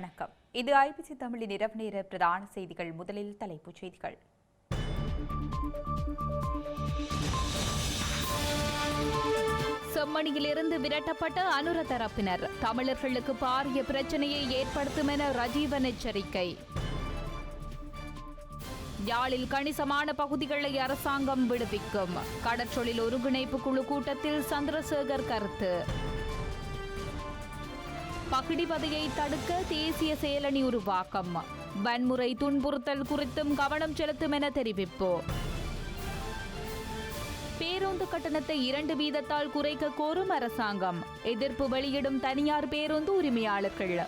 வணக்கம். இது ஐபிசி தமிழின் இரவு நேர பிரதான செய்திகள். முதலில் தலைப்புச் செய்திகள். செம்மணியிலிருந்து விரட்டப்பட்ட அனுர தரப்பினர். தமிழர்களுக்கு பாரிய பிரச்சனையை ஏற்படுத்தும் என ரஜீவன் எச்சரிக்கை. யாழில் கணிசமான பகுதிகளை அரசாங்கம் விடுவிக்கும். கடற்றொழில் ஒருங்கிணைப்பு குழு கூட்டத்தில் சந்திரசேகர் கருத்து. பகிடிவதையை தடுக்க தேசிய செயலணி உருவாக்கம். வன்முறை துன்புறுத்தல் குறித்தும் கவனம் செலுத்தும் என தெரிவிப்பு பேருந்து கட்டணத்தை இரண்டு வீதத்தால் குறைக்க கோரும் அரசாங்கம். எதிர்ப்பு வெளியிடும் தனியார் பேருந்து உரிமையாளர்கள்.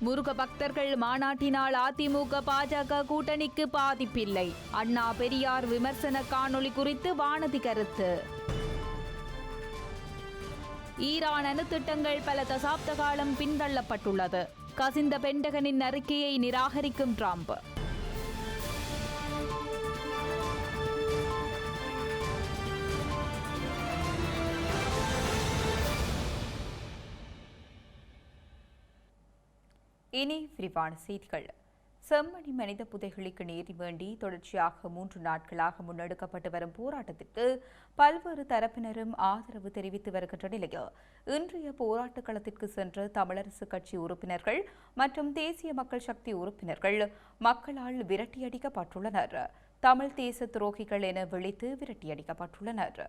முருக பக்தர்கள் மாநாட்டினால் அதிமுக பாஜக கூட்டணிக்கு பாதிப்பில்லை. அண்ணா பெரியார் விமர்சன காணொளி குறித்து வானதி கருத்து. ஈரான் அணுத்திட்டங்கள் பல தசாப்த காலம் பின்தள்ளப்பட்டுள்ளது. கசிந்த பெண்டகனின் அறிக்கையை நிராகரிக்கும் ட்ரம்ப். இனி விரிவான செய்திகள். செம்மணி மனித புதைகளுக்கு நீதி வேண்டி தொடர்ச்சியாக மூன்று நாட்களாக முன்னெடுக்கப்பட்டு வரும் போராட்டத்திற்கு பல்வேறு தரப்பினரும் ஆதரவு தெரிவித்து வருகின்ற நிலையில் இன்றைய போராட்ட களத்திற்கு சென்ற தமிழரசு கட்சி உறுப்பினர்கள் மற்றும் தேசிய மக்கள் சக்தி உறுப்பினர்கள் மக்களால் விரட்டியடிக்கப்பட்டுள்ளனர். தமிழ் தேச துரோகிகள் என விழித்து விரட்டியடிக்கப்பட்டுள்ளனர்.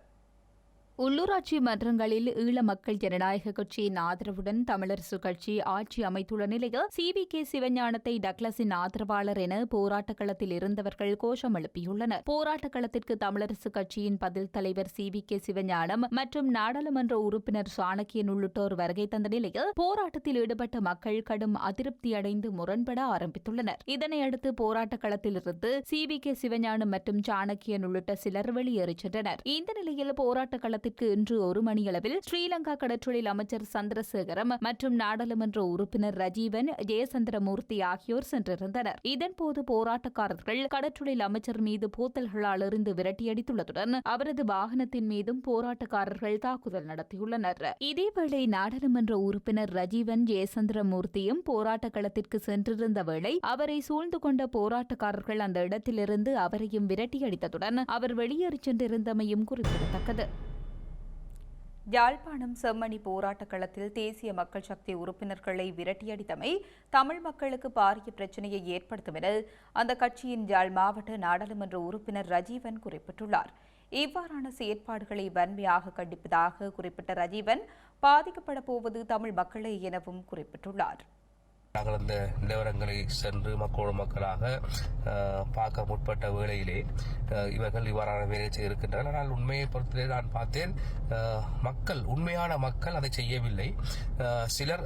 உள்ளூராட்சி மன்றங்களில் ஈழ மக்கள் ஜனநாயக கட்சியின் ஆதரவுடன் தமிழரசு கட்சி ஆட்சி அமைத்துள்ள நிலையில் சி வி கே சிவஞானத்தை டக்ளஸின் ஆதரவாளர் என போராட்ட களத்தில் இருந்தவர்கள் கோஷம் எழுப்பியுள்ளனர். போராட்ட களத்திற்கு தமிழரசு கட்சியின் பதில் தலைவர் சி வி கே சிவஞானம் மற்றும் நாடாளுமன்ற உறுப்பினர் சாணக்கியன் உள்ளிட்டோர் வருகை தந்த நிலையில் போராட்டத்தில் ஈடுபட்ட மக்கள் கடும் அதிருப்தி அடைந்து முரண்பட ஆரம்பித்துள்ளனர். இதனையடுத்து போராட்ட களத்திலிருந்து சி வி கே சிவஞானம் மற்றும் சாணக்கியன் உள்ளிட்ட சிலர் வெளியேறிச் சென்றனர். இந்த நிலையில் போராட்ட களத்தில் நேரத்திற்கு இன்று ஒரு மணியளவில் ஸ்ரீலங்கா கடற்றொழில் அமைச்சர் சந்திரசேகரம் மற்றும் நாடாளுமன்ற உறுப்பினர் ரஜீவன் ஜெயசந்திரமூர்த்தி ஆகியோர் சென்றிருந்தனர். இதன்போது போராட்டக்காரர்கள் கடற்றொழில் அமைச்சர் மீது போத்தல்களால் இருந்து விரட்டியடித்துள்ளதுடன் அவரது வாகனத்தின் மீதும் போராட்டக்காரர்கள் தாக்குதல் நடத்தியுள்ளனர். இதேவேளை நாடாளுமன்ற உறுப்பினர் ரஜீவன் ஜெயசந்திரமூர்த்தியும் போராட்ட களத்திற்கு சென்றிருந்த வேளை அவரை சூழ்ந்து கொண்ட போராட்டக்காரர்கள் அந்த இடத்திலிருந்து அவரையும் விரட்டியடித்ததுடன் அவர் வெளியேறிச் சென்றிருந்தமையும் குறிப்பிடத்தக்கது. யாழ்ப்பாணம் செம்மணி போராட்டக் களத்தில் தேசிய மக்கள் சக்தி உறுப்பினர்களை விரட்டியடித்தமை தமிழ் மக்களுக்கு பாரிய பிரச்சனையை ஏற்படுத்தும் என அந்த கட்சியின் யாழ் மாவட்ட நாடாளுமன்ற உறுப்பினர் ரஜீவன் குறிப்பிட்டுள்ளார். இவ்வாறான செயற்பாடுகளை வன்மையாக கண்டிப்பதாக குறிப்பிட்ட ரஜீவன் பாதிக்கப்பட போவது தமிழ் மக்களே எனவும் குறிப்பிட்டுள்ளார். நகர்ந்த நிலவரங்களை சென்று மக்களோடு மக்களாக பார்க்க முற்பட்ட வேளையிலே இவர்கள் இவ்வாறான வேலை செய்திருக்கின்றனர். ஆனால் உண்மையை பொறுத்தவரை நான் பார்த்தேன் மக்கள் உண்மையான மக்கள் அதை செய்யவில்லை. சிலர்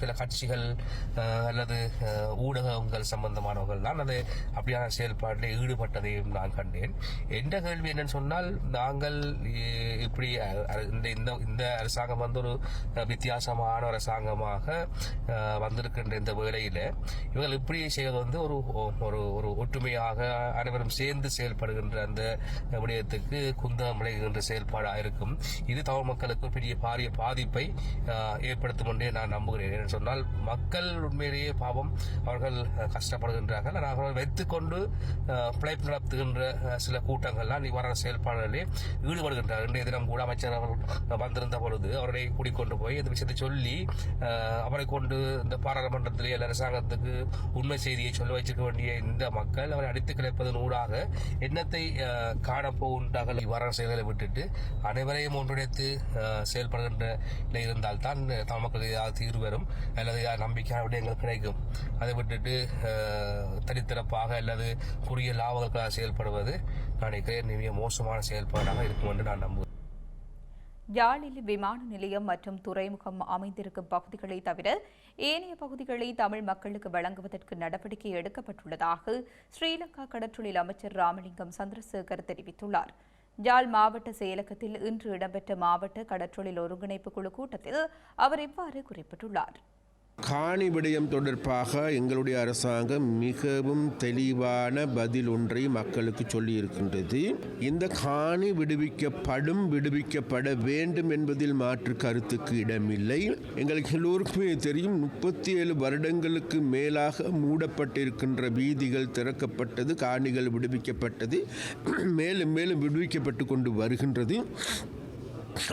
சில கட்சிகள் அல்லது ஊடகங்கள் சம்பந்தமானவர்கள் தான் அது அப்படியான செயல்பாட்டில் ஈடுபட்டதையும் நான் கண்டேன். எந்த கேள்வி என்னன்னு சொன்னால் நாங்கள் இப்படி இந்த இந்த அரசாங்கம் வந்து ஒரு வித்தியாசமான அரசாங்கமாக வந்திருக்கின்ற இந்த வேளையில் இவர்கள் இப்படி செய்வது வந்து ஒரு ஒரு ஒரு ஒற்றுமையாக அனைவரும் சேர்ந்து செயல்படுகின்ற அந்த விடயத்துக்கு குந்தம் விளைகின்ற செயல்பாடாக இருக்கும். இது தமிழ் மக்களுக்கு பெரிய பாரிய பாதிப்பை ஏற்படுத்தும் என்றே நான் நம்புகிறேன். என்று சொன்னால் மக்கள் உண்மையிலேயே பாவம் அவர்கள் கஷ்டப்படுகின்றார்கள். அவர்கள் வைத்துக்கொண்டு பிழைப்பு நடத்துகின்ற சில கூட்டங்கள்லாம் இவ்வாறான செயல்பாடுகளிலே ஈடுபடுகின்றார் இன்றைய தினம் கூட அமைச்சர் அவர்கள் வந்திருந்த பொழுது அவரை கூடிக்கொண்டு போய் இந்த விஷயத்தை சொல்லி அவரை கொண்டு இந்த பாராளுமன்றத்திலே அரசாங்கத்துக்கு உண்மை செய்தியை சொல்ல வச்சிருக்க வேண்டிய இந்த மக்கள் அவரை அடித்து கிளைப்பதன் ஊடாக எண்ணத்தை காணப்போகின்றார்கள் இவ்வாறான செயல்களை விட்டுட்டு அனைவரையும் ஒன்றிணைத்து செயல்படுகின்ற நிலை இருந்தால் தான் தமிழ் மக்களுக்கு ஏதாவது தீர்வு வரும் அல்லது நம்பிக்கையான விடயங்கள் கிடைக்கும். அதை விட்டுட்டு தனித்திறப்பாக அல்லது குறுகிய லாபங்களுக்காக செயல்படுவது நான் நினைக்கிறேன் மிக மோசமான செயல்பாடாக இருக்கும் என்று நான் நம்புகிறேன். யாழில் விமான நிலையம் மற்றும் துறைமுகம் அமைந்திருக்கும் பகுதிகளை தவிர ஏனைய பகுதிகளை தமிழ் மக்களுக்கு வழங்குவதற்கு நடவடிக்கை எடுக்கப்பட்டுள்ளதாக ஸ்ரீலங்கா கடற்றொழில் அமைச்சர் ராமலிங்கம் சந்திரசேகர் தெரிவித்துள்ளார். யாழ் மாவட்ட செயலகத்தில் இன்று இடம்பெற்ற மாவட்ட கடற்றொழில் ஒருங்கிணைப்பு குழு கூட்டத்தில் அவர் இவ்வாறு குறிப்பிட்டுள்ளார். காணி விடயம் தொடர்பாக எங்களுடைய அரசாங்கம் மிகவும் தெளிவான பதில் ஒன்றை மக்களுக்கு சொல்லி இருக்கின்றது இந்த காணி விடுவிக்கப்படும் விடுவிக்கப்பட வேண்டும் என்பதில் மாற்று கருத்துக்கு இடமில்லை. எங்களுக்கு எல்லோருக்குமே தெரியும் முப்பத்தி ஏழு வருடங்களுக்கு மேலாக மூடப்பட்டிருக்கின்ற வீதிகள் திறக்கப்பட்டது காணிகள் விடுவிக்கப்பட்டது மேலும் மேலும் விடுவிக்கப்பட்டு கொண்டு வருகின்றது.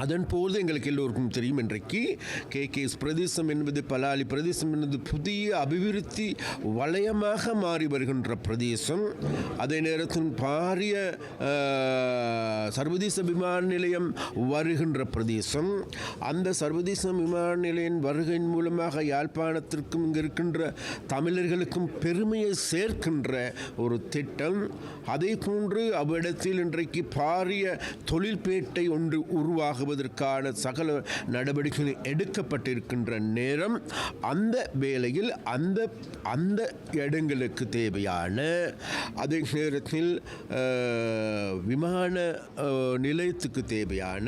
அதன் போது எங்களுக்கு எல்லோருக்கும் தெரியும் இன்றைக்கு கே கே பிரதேசம் என்பது பலாலி பிரதேசம் என்பது புதிய அபிவிருத்தி வளையமாக மாறி வருகின்ற பிரதேசம். அதே நேரத்தில் பாரிய சர்வதேச விமான நிலையம் வருகின்ற பிரதேசம். அந்த சர்வதேச விமான நிலையம் வருகையின் மூலமாக யாழ்ப்பாணத்திற்கும் இங்கே இருக்கின்ற தமிழர்களுக்கும் பெருமையை சேர்க்கின்ற ஒரு திட்டம். அதே போன்று அவ்விடத்தில் இன்றைக்கு பாரிய தொழில்பேட்டை ஒன்று உருவாகுவதற்கான சகல நடவடிக்கைகள் எடுக்கப்பட்டிருக்கின்ற நேரம் அந்த வேளையில் அந்த அந்த இடங்களுக்கு தேவையான அதே நேரத்தில் விமான நிலையத்துக்கு தேவையான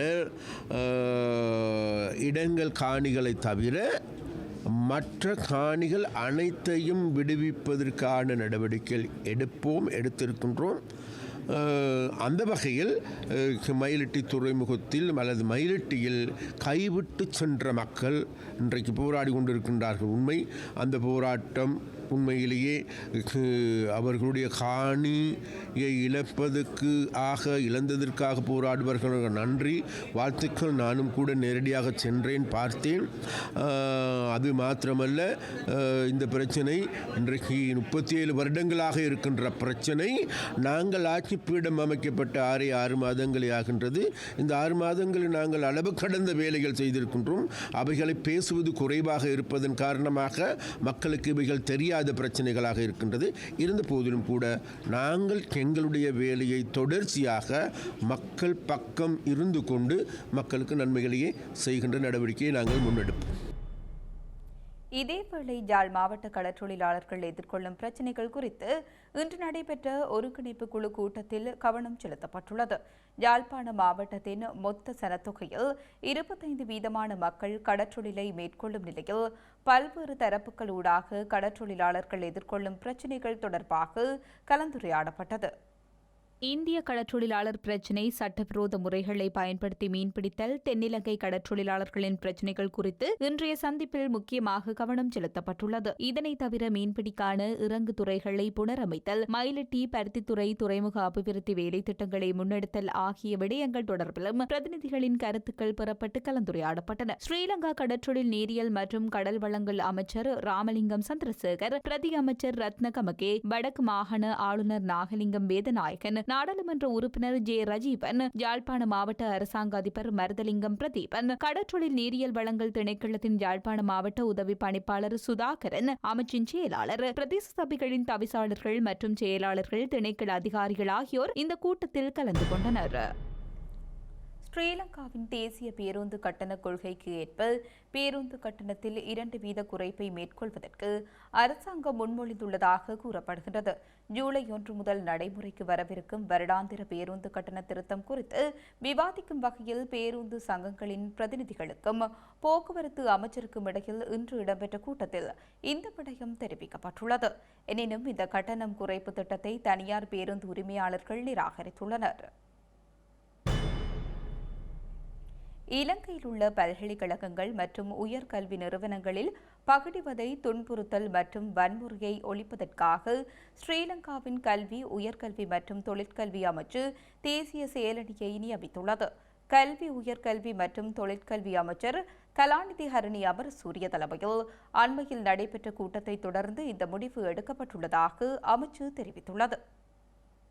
இடங்கள் காணிகளை தவிர மற்ற காணிகள் அனைத்தையும் விடுவிப்பதற்கான நடவடிக்கைகள் எடுப்போம் எடுத்திருக்கின்றோம். அந்த வகையில் மயிலிட்டி துறைமுகத்தில் அல்லது மயிலிட்டியில் கைவிட்டு சென்ற மக்கள் இன்றைக்கு போராடி கொண்டிருக்கின்றார்கள். உண்மை அந்த போராட்டம் உண்மையிலேயே அவர்களுடைய காணியை இழப்பதற்கு ஆக இழந்ததற்காக போராடுபவர்களுக்கு நன்றி. வாழ்த்துக்கள். நானும் கூட நேரடியாக சென்றேன் பார்த்தேன். அது மாத்திரமல்ல இந்த பிரச்சனை இன்றைக்கு முப்பத்தி ஏழு வருடங்களாக இருக்கின்ற பிரச்சனை. நாங்கள் ஆட்சி பீடம் அமைக்கப்பட்ட ஆறே ஆறு மாதங்களே ஆகின்றது. இந்த ஆறு மாதங்களில் நாங்கள் அளவு கடந்த வேலைகள் செய்திருக்கின்றோம். அவைகளை பேசுவது குறைவாக இருப்பதன் காரணமாக மக்களுக்கு இவைகள் தெரியாத. பிரச்சனைகளாக இருக்கின்றது. இருந்த போதிலும் கூட நாங்கள் எங்களுடைய வேலையை தொடர்ச்சியாக மக்கள் பக்கம் இருந்து கொண்டு மக்களுக்கு நன்மைகளையே செய்கின்ற நடவடிக்கையை நாங்கள் முன்னெடுப்போம். இதேவேளை யாழ் மாவட்ட கடற்றொழிலாளர்கள் எதிர்கொள்ளும் பிரச்சினைகள் குறித்து இன்று நடைபெற்ற ஒருங்கிணைப்பு குழு கூட்டத்தில் கவனம் செலுத்தப்பட்டுள்ளது. யாழ்ப்பாண மாவட்டத்தின் மொத்த சனத்தொகையில் இருபத்தைந்து வீதமான மக்கள் கடற்றொழிலை மேற்கொள்ளும் நிலையில் பல்வேறு தரப்புகள் ஊடாக கடற்றொழிலாளர்கள் எதிர்கொள்ளும் பிரச்சினைகள் தொடர்பாக கலந்துரையாடப்பட்டது. இந்திய கடற்றொழிலாளர் பிரச்சினை சட்டவிரோத முறைகளை பயன்படுத்தி மீன்பிடித்தல் தென்னிலங்கை கடற்றொழிலாளர்களின் பிரச்சினைகள் குறித்து இன்றைய சந்திப்பில் முக்கியமாக கவனம் செலுத்தப்பட்டுள்ளது. இதனை தவிர மீன்பிடிக்கான இறங்கு துறைகளை புனரமைத்தல் மயிலட்டி பருத்தித்துறை துறைமுக அபிவிருத்தி வேலை திட்டங்களை முன்னெடுத்தல் ஆகிய விடயங்கள் தொடர்பிலும் பிரதிநிதிகளின் கருத்துக்கள் பெறப்பட்டு கலந்துரையாடப்பட்டன. ஸ்ரீலங்கா கடற்றொழில் நீரியல் மற்றும் கடல் வளங்கள் அமைச்சர் ராமலிங்கம் சந்திரசேகர் பிரதி அமைச்சர் ரத்னகமகே வடக்கு மாகாண ஆளுநர் நாகலிங்கம் வேதநாயகன் நாடாளுமன்ற உறுப்பினர் ஜே ரஜீவன் யாழ்ப்பாண மாவட்ட அரசாங்க அதிபர் மருதலிங்கம் பிரதீபன் கடற்றொழில் நீரியல் வளங்கள் திணைக்களத்தின் யாழ்ப்பாண மாவட்ட உதவி பணிப்பாளர் சுதாகரன் அமைச்சின் செயலாளர் பிரதேச சபைகளின் தவிசாளர்கள் மற்றும் செயலாளர்கள் திணைக்கள அதிகாரிகள் ஆகியோர் இந்த கூட்டத்தில் கலந்து கொண்டனர். ஸ்ரீலங்காவின் தேசிய பேருந்து கட்டண கொள்கைக்கு ஏற்ப பேருந்து கட்டணத்தில் இரண்டு வீத குறைப்பை மேற்கொள்வதற்கு அரசாங்கம் முன்மொழிந்துள்ளதாக கூறப்படுகின்றது. ஜூலை ஒன்று முதல் நடைமுறைக்கு வரவிருக்கும் வருடாந்திர பேருந்து கட்டண திருத்தம் குறித்து விவாதிக்கும் வகையில் பேருந்து சங்கங்களின் பிரதிநிதிகளுக்கும் போக்குவரத்து அமைச்சருக்கும் இடையில் இன்று இடம்பெற்ற கூட்டத்தில் இந்த விடயம் தெரிவிக்கப்பட்டுள்ளது. எனினும் இந்த கட்டணம் குறைப்பு திட்டத்தை தனியார் பேருந்து உரிமையாளர்கள் நிராகரித்துள்ளனர். இலங்கையில் உள்ள பல்கலைக்கழகங்கள் மற்றும் உயர்கல்வி நிறுவனங்களில் பகிடிவதை துன்புறுத்தல் மற்றும் வன்முறையை ஒழிப்பதற்காக ஸ்ரீலங்காவின் கல்வி உயர்கல்வி மற்றும் தொழிற்கல்வி அமைச்சு தேசிய செயலணியை நியமித்துள்ளது. கல்வி உயர்கல்வி மற்றும் தொழிற்கல்வி அமைச்சர் கலாநிதி ஹரணி அமர் சூரிய தலைமையில் அண்மையில் நடைபெற்ற கூட்டத்தை தொடர்ந்து இந்த முடிவு எடுக்கப்பட்டுள்ளதாக அமைச்சு தெரிவித்துள்ளது.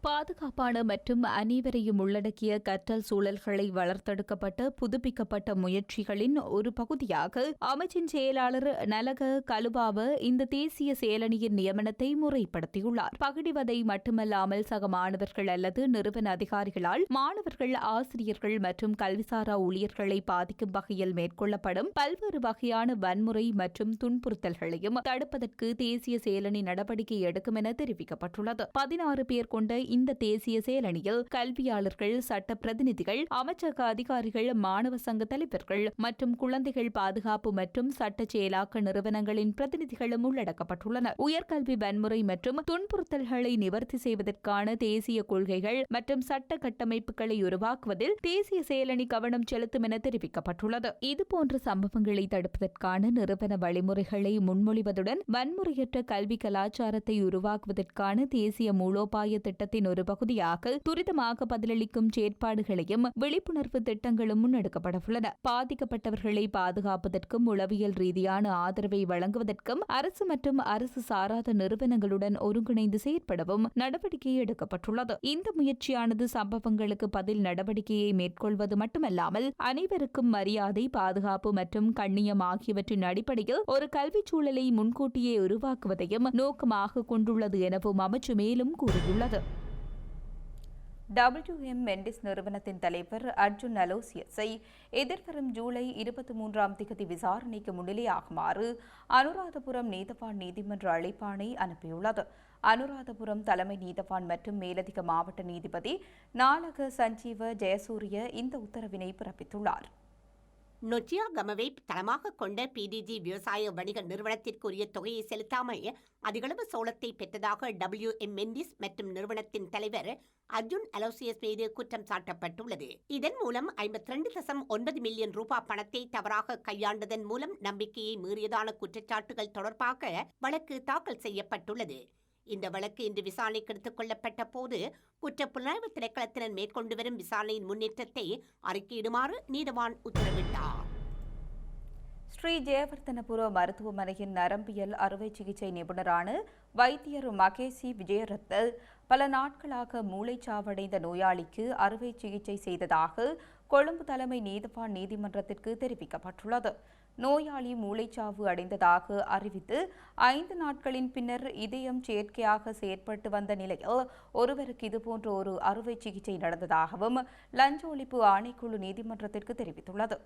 பாதுகாப்பான மற்றும் அனைவரையும் உள்ளடக்கிய கற்றல் சூழல்களை வளர்த்தெடுக்கப்பட்ட புதுப்பிக்கப்பட்ட முயற்சிகளின் ஒரு பகுதியாக அமைச்சின் செயலாளர் நலக கலுபாவ இந்த தேசிய செயலணியின் நியமனத்தை முறைப்படுத்தியுள்ளார். பகிடிவதை மட்டுமல்லாமல் சக மாணவர்கள் அல்லது நிறுவன அதிகாரிகளால் மாணவர்கள் ஆசிரியர்கள் மற்றும் கல்விசாரா ஊழியர்களை பாதிக்கும் வகையில் மேற்கொள்ளப்படும் பல்வேறு வகையான வன்முறை மற்றும் துன்புறுத்தல்களையும் தடுப்பதற்கு தேசிய செயலணி நடவடிக்கை எடுக்கும் என தெரிவிக்கப்பட்டுள்ளது. பதினாறு பேர் கொண்ட இந்த தேசிய செயலணியில் கல்வியாளர்கள் சட்ட பிரதிநிதிகள் அமைச்சக அதிகாரிகள் மாணவ சங்க தலைவர்கள் மற்றும் குழந்தைகள் பாதுகாப்பு மற்றும் சட்ட செயலாக்க நிறுவனங்களின் பிரதிநிதிகளும் உள்ளடக்கப்பட்டுள்ளனர். உயர்கல்வி வன்முறை மற்றும் துன்புறுத்தல்களை நிவர்த்தி செய்வதற்கான தேசிய கொள்கைகள் மற்றும் சட்ட கட்டமைப்புகளை உருவாக்குவதில் தேசிய செயலணி கவனம் செலுத்தும் என தெரிவிக்கப்பட்டுள்ளது. இதுபோன்ற சம்பவங்களை தடுப்பதற்கான நிறுவன வழிமுறைகளை முன்மொழிவதுடன் வன்முறையற்ற கல்வி கலாச்சாரத்தை உருவாக்குவதற்கான தேசிய மூலோபாய திட்டத்தின் ஒரு பகுதியாக துரிதமாக பதிலளிக்கும் செயற்பாடுகளையும் விழிப்புணர்வு திட்டங்களும் முன்னெடுக்கப்படவுள்ளன. பாதிக்கப்பட்டவர்களை பாதுகாப்பதற்கும் உளவியல் ரீதியான ஆதரவை வழங்குவதற்கும் அரசு மற்றும் அரசு சாராத நிறுவனங்களுடன் ஒருங்கிணைந்து செயற்படவும் நடவடிக்கை எடுக்கப்பட்டுள்ளது. இந்த முயற்சியானது சம்பவங்களுக்கு பதில் நடவடிக்கையை மேற்கொள்வது மட்டுமல்லாமல் அனைவருக்கும் மரியாதை பாதுகாப்பு மற்றும் கண்ணியம் ஆகியவற்றின் அடிப்படையில் ஒரு கல்விச் சூழலை முன்கூட்டியே உருவாக்குவதையும் நோக்கமாக கொண்டுள்ளது எனவும் அமைச்சு மேலும் கூறியுள்ளது. டபிள்யூஎம் மெண்டிஸ் நிறுவனத்தின் தலைவர் அர்ஜுன் அலோசியஸை எதிர்வரும் ஜூலை இருபத்தி மூன்றாம் திகதி விசாரணைக்கு முன்னிலையாகுமாறு அனுராதபுரம் நீதவான் நீதிமன்ற அழைப்பாணை அனுப்பியுள்ளது. அனுராதபுரம் தலைமை நீதவான் மற்றும் மேலதிக மாவட்ட நீதிபதி நாளக சஞ்சீவ ஜெயசூரிய இந்த உத்தரவினை பிறப்பித்துள்ளார். நொச்சியா கமவை தளமாக கொண்ட பிடிஜி விவசாய வணிக நிறுவனத்திற்குரிய தொகையை செலுத்தாமல் அதிகளவு சோளத்தை பெற்றதாக டபிள்யூ எம் மெண்டிஸ் மற்றும் நிறுவனத்தின் தலைவர் அர்ஜுன் அலோசியஸ் மீது குற்றம் சாட்டப்பட்டுள்ளது. இதன் மூலம் ஐம்பத்தி ரெண்டு தசம் ஒன்பது மில்லியன் ரூபாய் பணத்தை தவறாக கையாண்டதன் மூலம் நம்பிக்கையை மீறியதான குற்றச்சாட்டுகள் தொடர்பாக வழக்கு தாக்கல் செய்யப்பட்டுள்ளது. இந்த வழக்கு இன்று விசாரணைக்கு எடுத்துக் கொள்ளப்பட்ட போது குற்றப்புலனாய்வு திணைக்களத்தினர் மேற்கொண்டு வரும் விசாரணையின் முன்னேற்றத்தை அறிக்கையிடுமாறு நீதவான் உத்தரவிட்டார். ஸ்ரீ ஜெயவர்தனபுர மருத்துவமனையின் நரம்பியல் அறுவை சிகிச்சை நிபுணரான வைத்தியர் மகேசி விஜயரத்ன பல நாட்களாக மூளைச்சாவடைந்த நோயாளிக்கு அறுவை சிகிச்சை செய்ததாக கொழும்பு தலைமை நீதிவான் நீதிமன்றத்திற்கு தெரிவிக்கப்பட்டுள்ளது. நோயாளி மூளைச்சாவு அடைந்ததாக அறிவித்து ஐந்து நாட்களின் பின்னர் இதயம் செயற்கையாக செயற்பட்டு வந்த நிலையில் ஒருவருக்கு இதுபோன்ற ஒரு அறுவை சிகிச்சை நடந்ததாகவும் லஞ்ச ஒழிப்பு ஆணைக்குழு நீதிமன்றத்திற்கு தெரிவித்துள்ளது.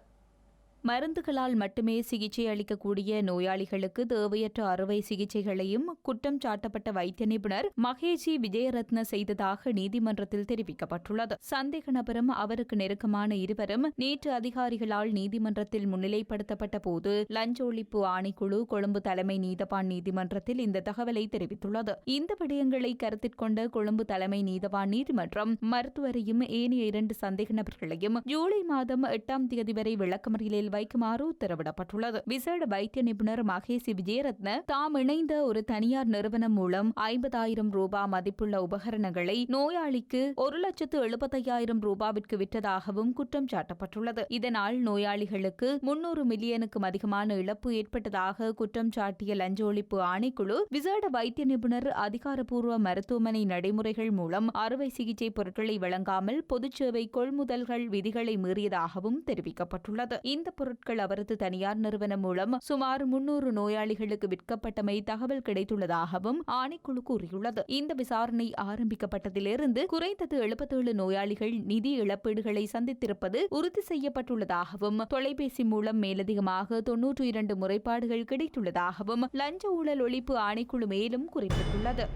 மருந்துகளால் மட்டுமே சிகிச்சை அளிக்கக்கூடிய நோயாளிகளுக்கு தேவையற்ற அறுவை சிகிச்சைகளையும் குற்றம் சாட்டப்பட்ட வைத்திய நிபுணர் மகேஜி விஜயரத்ன செய்ததாக நீதிமன்றத்தில் தெரிவிக்கப்பட்டுள்ளது. சந்தேக நபரும் அவருக்கு நெருக்கமான இருவரும் நேற்று அதிகாரிகளால் நீதிமன்றத்தில் முன்னிலைப்படுத்தப்பட்ட போது லஞ்ச ஒழிப்பு ஆணைக்குழு கொழும்பு தலைமை நீதவான் நீதிமன்றத்தில் இந்த தகவலை தெரிவித்துள்ளது. இந்த விடயங்களை கருத்தில் கொண்ட கொழும்பு தலைமை நீதவான் நீதிமன்றம் மருத்துவரையும் ஏனைய இரண்டு சந்தேக நபர்களையும் ஜூலை மாதம் எட்டாம் தேதி வரை விளக்கமறியலில் வைக்குமாறு உத்தரவிடப்பட்டுள்ளது. விசேட வைத்திய நிபுணர் மகேசி விஜயரத்ன தாம் இணைந்த ஒரு தனியார் நிறுவனம் மூலம் ஐம்பதாயிரம் ரூபாய் மதிப்புள்ள உபகரணங்களை நோயாளிக்கு ஒரு லட்சத்து எழுபத்தையாயிரம் ரூபாவிற்கு விற்றதாகவும் குற்றம் சாட்டப்பட்டுள்ளது. இதனால் நோயாளிகளுக்கு முன்னூறு மில்லியனுக்கும் அதிகமான இழப்பு ஏற்பட்டதாக குற்றம் சாட்டிய லஞ்ச ஒழிப்பு ஆணைக்குழு விசேட வைத்திய நிபுணர் அதிகாரப்பூர்வ மருத்துவமனை நடைமுறைகள் மூலம் அறுவை சிகிச்சை பொருட்களை வழங்காமல் பொதுச்சேவை கொள்முதல்கள் விதிகளை மீறியதாகவும் தெரிவிக்கப்பட்டுள்ளது. இந்த பொருட்கள் அவரது தனியார் நிறுவனம் மூலம் சுமார் முன்னூறு நோயாளிகளுக்கு விற்கப்பட்டமை தகவல் கிடைத்துள்ளதாகவும் ஆணைக்குழு கூறியுள்ளது. இந்த விசாரணை ஆரம்பிக்கப்பட்டதிலிருந்து குறைந்தது எழுபத்தேழு நோயாளிகள் நிதி இழப்பீடுகளை சந்தித்திருப்பது உறுதி செய்யப்பட்டுள்ளதாகவும் தொலைபேசி மூலம் மேலதிகமாக தொன்னூற்று இரண்டு முறைப்பாடுகள் கிடைத்துள்ளதாகவும் லஞ்ச ஊழல் ஒழிப்பு ஆணைக்குழு மேலும் குறிப்பிட்டுள்ளது.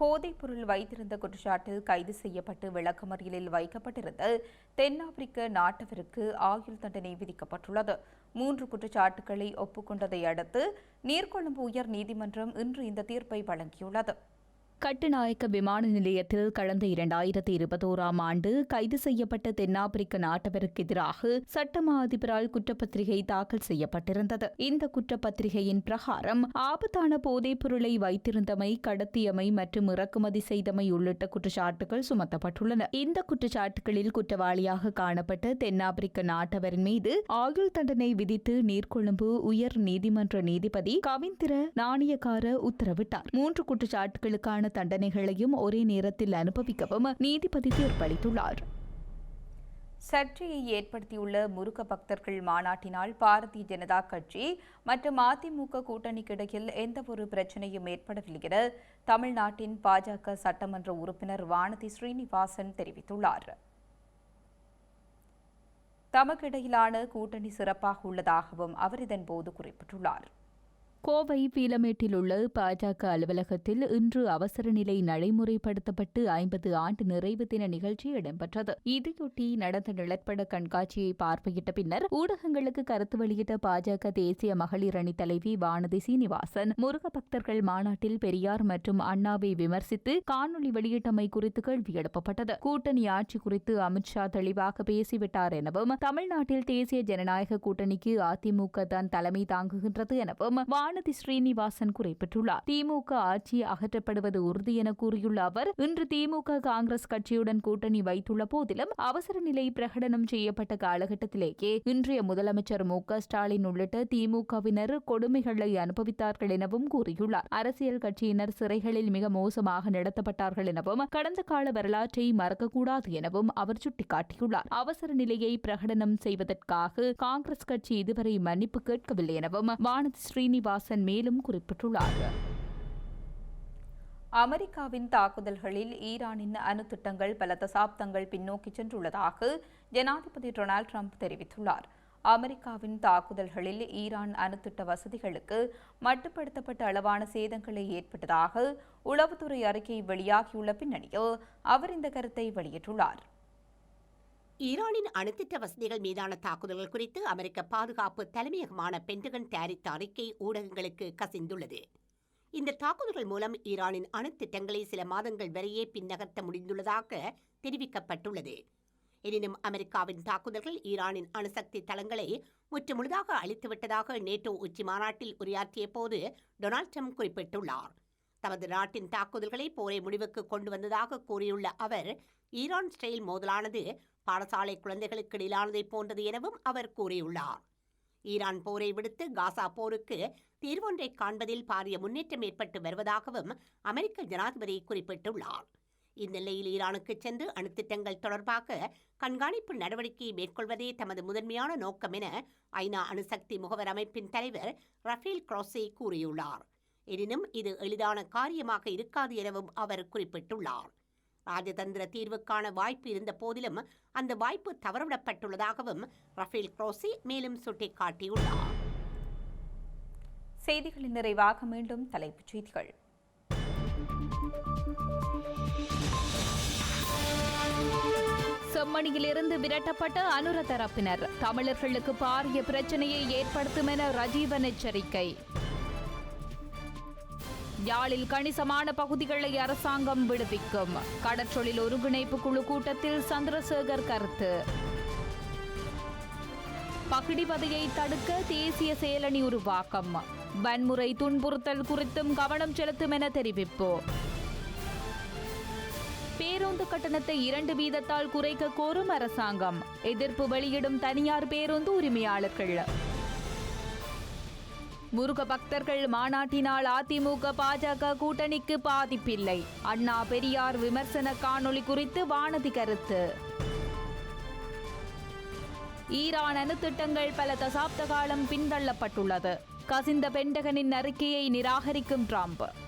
போதைப்பொருள் வைத்திருந்த குற்றச்சாட்டில் கைது செய்யப்பட்டு விளக்கமறியலில் வைக்கப்பட்டிருந்த தென்னாப்பிரிக்க நாட்டவருக்கு ஆயுள் தண்டனை விதிக்கப்பட்டுள்ளது. மூன்று குற்றச்சாட்டுகளை ஒப்புக்கொண்டதை அடுத்து நீர்கொழும்பு உயர் நீதிமன்றம் இன்று இந்த தீர்ப்பை வழங்கியுள்ளது. கட்டுநாயக்க விமான நிலையத்தில் கடந்த இரண்டாயிரத்தி இருபத்தோராம் ஆண்டு கைது செய்யப்பட்ட தென்னாப்பிரிக்க நாட்டவருக்கு எதிராக சட்டமா அதிபரால் குற்றப்பத்திரிகை தாக்கல் செய்யப்பட்டிருந்தது. இந்த குற்றப்பத்திரிகையின் பிரகாரம் ஆபத்தான போதைப் பொருளை வைத்திருந்தமை கடத்தியமை மற்றும் இறக்குமதி செய்தமை உள்ளிட்ட குற்றச்சாட்டுகள் சுமத்தப்பட்டுள்ளன. இந்த குற்றச்சாட்டுகளில் குற்றவாளியாக காணப்பட்ட தென்னாப்பிரிக்க நாட்டவரின் மீது ஆயுள் தண்டனை விதித்து நீர்கொழும்பு உயர் நீதிமன்ற நீதிபதி கவிந்திர நாணயக்கார உத்தரவிட்டார். மூன்று குற்றச்சாட்டுகளுக்கான தண்டனைகளையும் ஒரே நேரத்தில் அனுபவிக்கவும் நீதிபதி தீர்ப்பளித்துள்ளார். சர்ச்சையை ஏற்படுத்தியுள்ள முருக பக்தர்கள் மாநாட்டினால் பாரதிய ஜனதா கட்சி மற்றும் அதிமுக கூட்டணிக்கு இடையில் எந்தவொரு பிரச்சனையும் ஏற்படவில்லை என தமிழ்நாட்டின் பாஜக சட்டமன்ற உறுப்பினர் வானதி ஸ்ரீனிவாசன் தெரிவித்துள்ளார். தமக்கிடையிலான கூட்டணி சிறப்பாக உள்ளதாகவும் அவர் இதன்போது குறிப்பிட்டுள்ளார். கோவை பீலமேட்டில் உள்ள பாஜக அலுவலகத்தில் இன்று அவசர நிலை நடைமுறைப்படுத்தப்பட்டு ஐம்பது ஆண்டு நிறைவு தின நிகழ்ச்சி இடம்பெற்றது. இதையொட்டி நடந்த நிலப்பட கண்காட்சியை பார்வையிட்ட பின்னர் ஊடகங்களுக்கு கருத்து வெளியிட்ட பாஜக தேசிய மகளிர் அணி தலைவி வானதி சீனிவாசன் முருக பக்தர்கள் மாநாட்டில் பெரியார் மற்றும் அண்ணாவை விமர்சித்து காணொலி வெளியிட்டமை குறித்து கேள்வி எழுப்பப்பட்டது. கூட்டணி ஆட்சி குறித்து அமித்ஷா தெளிவாக பேசிவிட்டார் எனவும் தமிழ்நாட்டில் தேசிய ஜனநாயக கூட்டணிக்கு அதிமுக தான் தலைமை தாங்குகின்றது எனவும் வானதி ஸ்ரீனிவாசன் குறிப்பிட்டுள்ளார். திமுக ஆட்சி அகற்றப்படுவது உறுதி என கூறியுள்ள அவர் இன்று திமுக காங்கிரஸ் கட்சியுடன் கூட்டணி வைத்துள்ள போதிலும் அவசர நிலை பிரகடனம் செய்யப்பட்ட காலகட்டத்திலேயே இன்றைய முதலமைச்சர் மு க ஸ்டாலின் உள்ளிட்ட திமுகவினர் கொடுமைகளை அனுபவித்தார்கள் எனவும் கூறியுள்ளார். அரசியல் கட்சியினர் சிறைகளில் மிக மோசமாக நடத்தப்பட்டார்கள் எனவும் கடந்த கால வரலாற்றை மறக்கக்கூடாது எனவும் அவர் சுட்டிக்காட்டியுள்ளார். அவசர நிலையை பிரகடனம் செய்வதற்காக காங்கிரஸ் கட்சி இதுவரை மன்னிப்பு கேட்கவில்லை எனவும் வானதி கமல்ஹாசன் மேலும் குறிப்பிட்டுள்ளார். அமெரிக்காவின் தாக்குதல்களில் ஈரானின் அணு திட்டங்கள் பல தசாப்தங்கள் பின்னோக்கி சென்றுள்ளதாக ஜனாதிபதி டொனால்ட் ட்ரம்ப் தெரிவித்துள்ளார். அமெரிக்காவின் தாக்குதல்களில் ஈரான் அணுத்திட்ட வசதிகளுக்கு மட்டுப்படுத்தப்பட்ட அளவான சேதங்களை ஏற்பட்டதாக உளவுத்துறை அறிக்கை வெளியாகியுள்ள பின்னணியில் அவர் இந்த கருத்தை வெளியிட்டுள்ளார். ஈரானின் அணுத்திட்ட வசதிகள் மீதான தாக்குதல்கள் குறித்து அமெரிக்க பாதுகாப்பு தலைமையகமான பென்டகன் தயாரித்த அறிக்கை ஊடகங்களுக்கு கசிந்துள்ளது. இந்த தாக்குதல்கள் மூலம் ஈரானின் அணுத்திட்டங்களை சில மாதங்கள் வரையே பின்னகர்த்த முடிந்துள்ளதாக தெரிவிக்கப்பட்டுள்ளது. எனினும் அமெரிக்காவின் தாக்குதல்கள் ஈரானின் அணுசக்தி தளங்களை முற்றுமுழுதாக அழித்துவிட்டதாக நேட்டோ உச்சி மாநாட்டில் உரையாற்றிய போது டொனால்ட் ட்ரம்ப் குறிப்பிட்டுள்ளார். தமது நாட்டின் தாக்குதல்களை போரை முடிவுக்கு கொண்டு வந்ததாக கூறியுள்ள அவர் ஈரான் ஸ்டைல் மோதலானது பாடசாலை குழந்தைகளுக்கு இடையிலானதை போன்றது எனவும் அவர் கூறியுள்ளார். ஈரான் போரை விடுத்து காசா போருக்கு தீர்வொன்றை காண்பதில் பாரிய முன்னேற்றம் ஏற்பட்டு வருவதாகவும் அமெரிக்க ஜனாதிபதி குறிப்பிட்டுள்ளார். இந்நிலையில் ஈரானுக்கு சென்று அணுத்திட்டங்கள் தொடர்பாக கண்காணிப்பு நடவடிக்கையை மேற்கொள்வதே தமது முதன்மையான நோக்கம் என ஐநா அணுசக்தி முகவர் அமைப்பின் தலைவர் ரஃபேல் குரோசே கூறியுள்ளார். எனினும் இது எளிதான காரியமாக இருக்காது எனவும் அவர் குறிப்பிட்டுள்ளார். ராஜதந்திர தீர்வுக்கான வாய்ப்பு இருந்த போதிலும் அந்த வாய்ப்பு தவறவிடப்பட்டுள்ளதாகவும் ரஃபேல் குரோசி மேலும் சுட்டிக்காட்டியுள்ளார். செய்திகளின் நிறைவாக மீண்டும் தலைப்புச் செய்திகள். செம்மணியிலிருந்து விரட்டப்பட்ட அனுர தரப்பினர் தமிழர்களுக்கு பாரிய பிரச்சனையை ஏற்படுத்தும் என ரஜீவன் எச்சரிக்கை. யாழில் கணிசமான பகுதிகளை அரசாங்கம் விடுவிக்கும். கடற்றொழில் ஒருங்கிணைப்பு குழு கூட்டத்தில் சந்திரசேகர் கருத்து. பகிடிவதையை தடுக்க தேசிய செயலணி உருவாக்கம். வன்முறை துன்புறுத்தல் குறித்தும் கவனம் செலுத்தும் என தெரிவிப்பு. பேருந்து கட்டணத்தை இரண்டு வீதத்தால் குறைக்க கோரும் அரசாங்கம். எதிர்ப்பு வெளியிடும் தனியார் பேருந்து உரிமையாளர்கள். முருக பக்தர்கள் மாநாட்டினால் அதிமுக பாஜக கூட்டணிக்கு பாதிப்பில்லை. அண்ணா பெரியார் விமர்சன காணொளி குறித்து வானதி கருத்து. ஈரான் அணுத்திட்டங்கள் பல தசாப்த காலம் பின்தள்ளப்பட்டுள்ளது. கசிந்த பெண்டகனின் அறிக்கையை நிராகரிக்கும் டிரம்ப்.